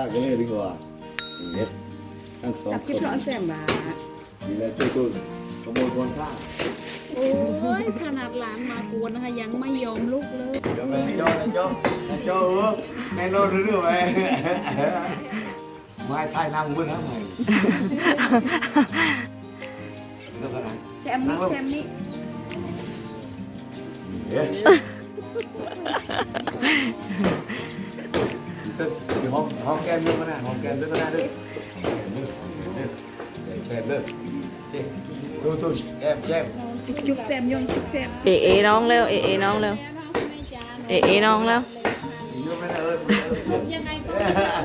ลากกันเลยดีกว่าเน็ตทั้งสองจับคกิ๊บนร้อนแซมบามีอะไรช่วยกูขโมยคนข้างโอ้ยขนาดหลานมากวนนะคะยังไม่ยอมลุกเลย เดี๋ยวแม่โจ้โจ้โจ้เออแม่โน้ตเรื่องไปไม่ทายนั่งบนนะไม่แล้วก็นั่งแซมนี่แซมนี่เฮ้ย แก้มด้วยก็ได้ห้องแก้มด้วยก็ได้ด้วยแช่เลิกดูตุ้นแก้มแก้มจุกแซมยองจุกแซมเอเอน้องเร็วเอเอน้องเร็วเอเอน้องแล้วยุ่งไม่ได้เออยังไงก็ไม่ยอม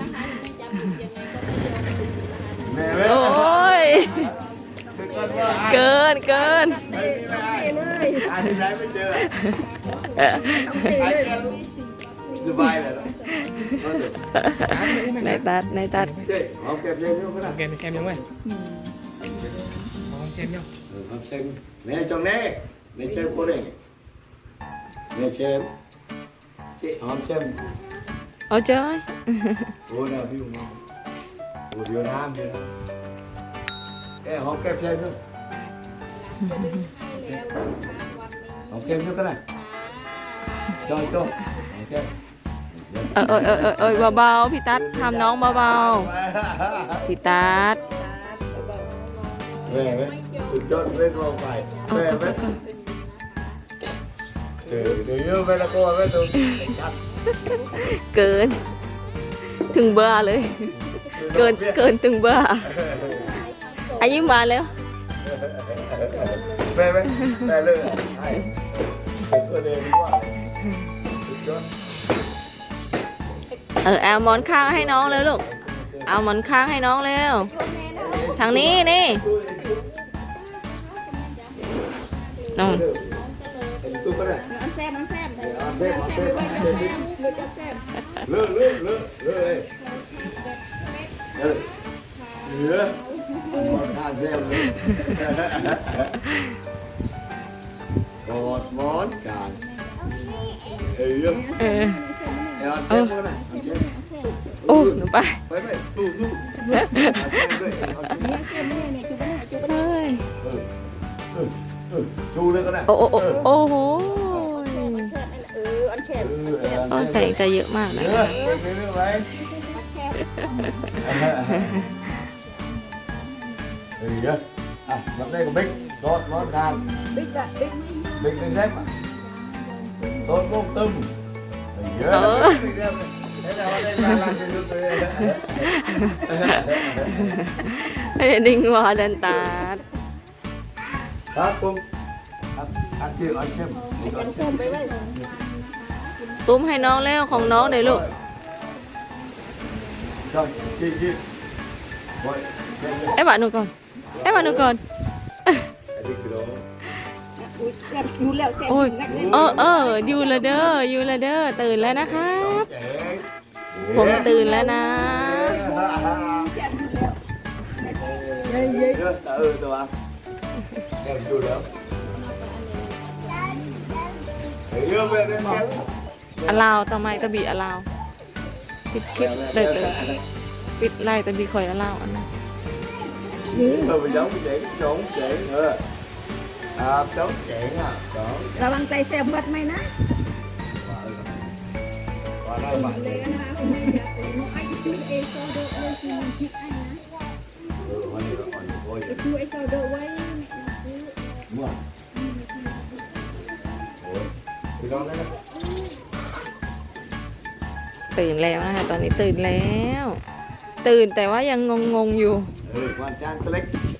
นะคะไม่จับยังไงก็ไม่ยอมแม่โอ้ยเกินว่าเกินเกินเตะเลยอ่านที่ไหนไม่เจอต้องเตะเลยสบายเลย นะในตัดในตัดเจ๊เอาเก็บเย็นยุ่งก็ได้แกมแกมยังไงมองแกมยังเออครับเชฟเนี่ยจง เน่เนี่ยเชฟโคเร่เนี่ยเชฟเจ๊หอมเชฟเอาเจ้ยโอ้ยนะพี่มองโอ้เดียวน้ำเดียวเอ้หอมแก้มเชฟด้วยหอมแก้มด้วยก็ได้จอยจอยหอมแก้มเออเออเออเออเออเบาๆพี่ตัดทำน้องเบาๆพี่ตัดแม่ไหมสุดยอดเล่นมองไปแม่ไหมเจอเดี๋ยวเยอะไปแล้วก็ไม่ต้องจับเกิน ถึงเบอร์เลย เกินเกินถึงเบอร์อายุมาแล้วแม่ไหมแม่เลยไอ้เป็นตัวเดิมว่าสุดยอด เออเอาหมอนข้างให้น้องเลยลูก เอาหมอนข้างให้น้องเร็ว ทางนี้นี่นู่นเป็นตัวก็ได้อันแซมอันแซมเอาเซฟเอาเซฟเอาเซฟเลือดแซมเลิกเลิกเลิกเลิกเลยเลิกเหลือทานเซฟเลยกอดหมอนกางเอ้ยเออเอาเซฟก็ได้เอาเซฟโอ้ หนูไปไปไปสู้สู้เอาเซฟด้วยเอาเซฟเนี่ยแซมเนี่ยเนี่ยจุกเนี่ ยจุกเฮ้ยเออเออเออสู้เลยก็ได้โอ้โอ้โอ้โอ้โหเอออันแซมเออโอ้แต่งแต่เยอะมากนะเออเก่งเรื่องไหมเฮ้ยอะรับได้กับบิ๊กรถรถทางบิ๊กอะบิ๊กบิ๊กเป็นเซฟอะรถโม่ตึมเยอะบิ๊กเรื่องได้แล้ว ได้มาลังจะลุกเลยนตาดครับผมครับอันที่อันเข้มกันชมไปไว้ตุ้มให้น้องแล้วของน้องเอยเช่นเอ้บะหนูก่อนเอ้บะหนูก่อนอันนี้คือเราอุ้ยแล้วแซมโอ้ยนักเล่นเออเอออยู่เออยู่ละเด้อตื่นแล้วนะครับผมตื่นแล้วนะแซมรู้แล้วเฮ้ยเยอะเออตัวแกดูแล้วเยอะไปเลย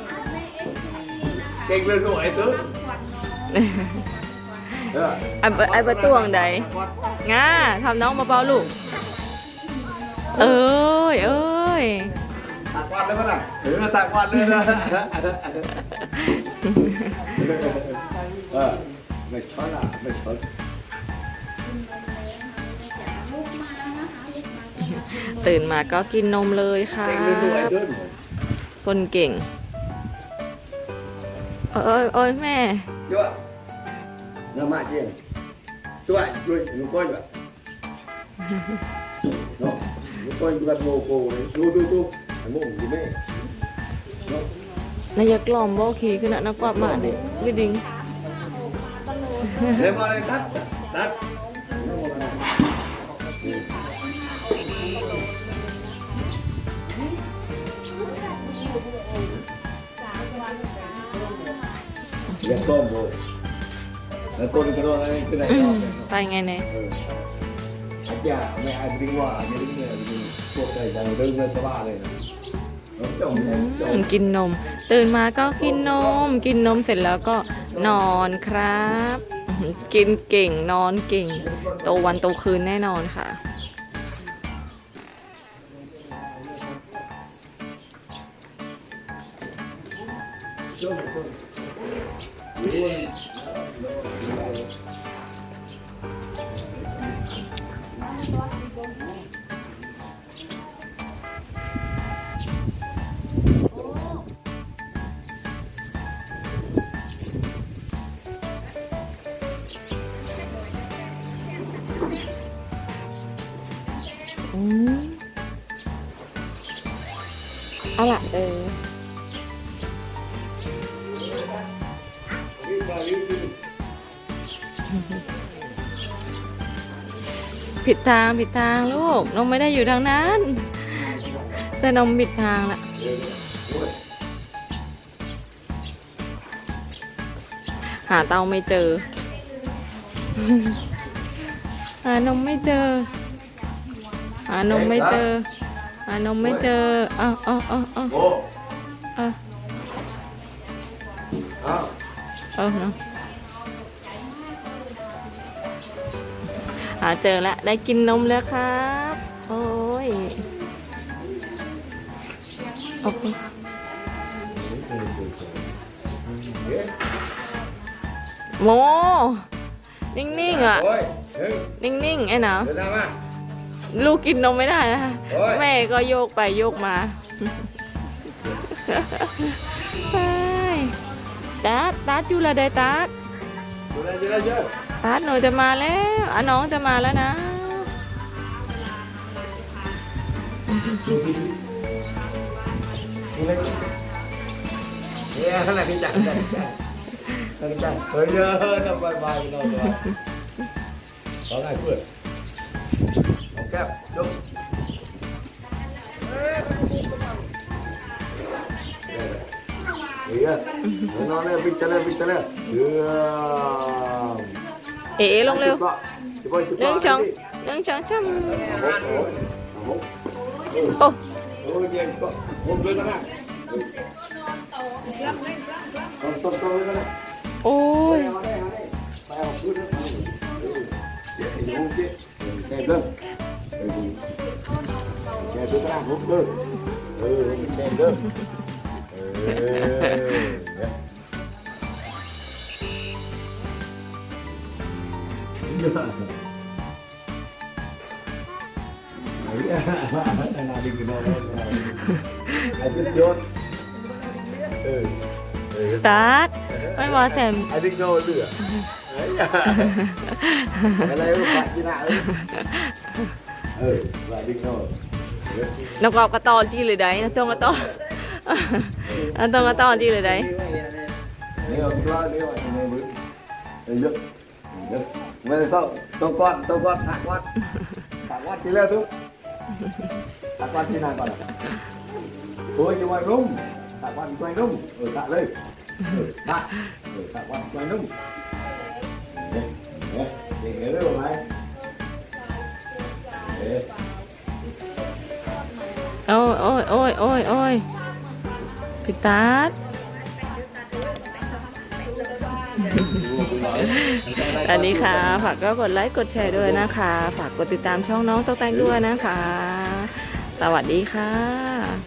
แล้วแล้วงาเอ้ย Ừ, ai con cái đó ơi Ừ, thả, thả mông, thả mông Thả mông con à Thả con thả mông Thả con thả mông Ừ, Thả con thả mông, đây, đây, thả con thả mông งาในตัด Thả con mông lên đó Ừ Kênh lên rồi ấy thứ เออไอ้เบไอ้ประตวงใดง่าทำน้องเบาๆลูก เอ้ยเอ้ยตักวันเลยมั้งน่ะเออตักวันเลยนะเออไม่ช้อนอะไม่ช้อนตื่นมาก็กินนมเลยค่ะเต็งด้วยด้วยคนเก่ง เอ้ยเอ้ยแม่ ช่วยน้ำมาเจียนช่วยช่วยลุงก้อยว่ะเนาะลุงก้อยบุกโมโกเลยดูดูดูไอ้โมงดีไหมเนาะนายกล่อมบ่ขี่ขึ้นน่ะนักกวาดมาเด็วิดิงเดี๋ยวมาเลยตัดตัด เลี้ยงต้มโบแล้วต้นกระโดดอะไรขึ้นไหนอืก็มไปไงเนี่ย เอออาจารย์ไม่อาจดึงว่าไม่ดึงเนี่ยดึงพวกใจจังดึงเลยสบายเลยนะน้องจมเนี่ยจอืมมกินนม ตื่นมาก็กินนม กินนมเสร็จแล้วก็นอนครับอื้อหือกินเก่งนอนเก่ง โตวันโตคืนแน่นอนค่ะ ผิดทางผิดทางลูกนมไม่ได้อยู่ทางนั้น จะนมผิดทางละหาเตาไม่เจอ หานมไม่เจอ หานมไม่เจอ หานมไม่เจอเอาเอาเอาเอาโอ้เอาอ้าว เอาเนาะหาเจอแล้วได้กินนมแล้วครับ โอ้ยโอ้โหโม นิ่งๆอะโอ้ยหนึ่งนิ่งๆไอ้หนาวเดินหน้ามาลูกกินนมไม่ได้นะโอ้ยแม่ก็โยกไปโยกมาไป ตัดตัดอยู่ละเดตัดดูแลดูแลเจ้าตัดหนูจะมาแล้วอะน้องจะมาแล้วนะดูแลเนี่ยนาดที่จัดจัดจัดจัดเฮ้ยเยอะทำบายบายนอนตัวขอได้เพื่อนแคบยก เฮ้ยนอนเลยปิดตาเลยปิดตาเลยเนึ่งสองหนึ่งสองช้ำโอ้โอ้โอ้ยเย็นก็ผมเดินมาต้มต้มเลยนะโอ้ยไปเอาพื้นแล้วเดี๋ยวไอ้ยูเจ๊แช่เด้อแช่เด้อกระด้างผมเด้อเออแช่เด้อเออนาดีกันนอนไอ้เป็นยศเออเออตัดไม่บอกแซม ไอ้ดิ้งโน่เหลืออะไรวะปัดจีน่าเออว่าดิ้งโน่นกกรอบกระตอนที่เลยได้นะตรงกระตอนอันตรงกระตอนที่เลยได้นี่เอาตัวนี่เอาใน มือเยอะเยอะไม่ต้องต้องก้อนต้องก้อนถักวัดถักวัดทีแล้วทุกถักวัดที่ไหนก่อน พี่ตัดดูไปเลยสวัสดีค่ะ ฝากก็กดไลค์กดแชร์ด้วยนะคะ ฝากกดติดตามช่องน้องตกแต่งด้วยนะคะ สวัสดีค่ะ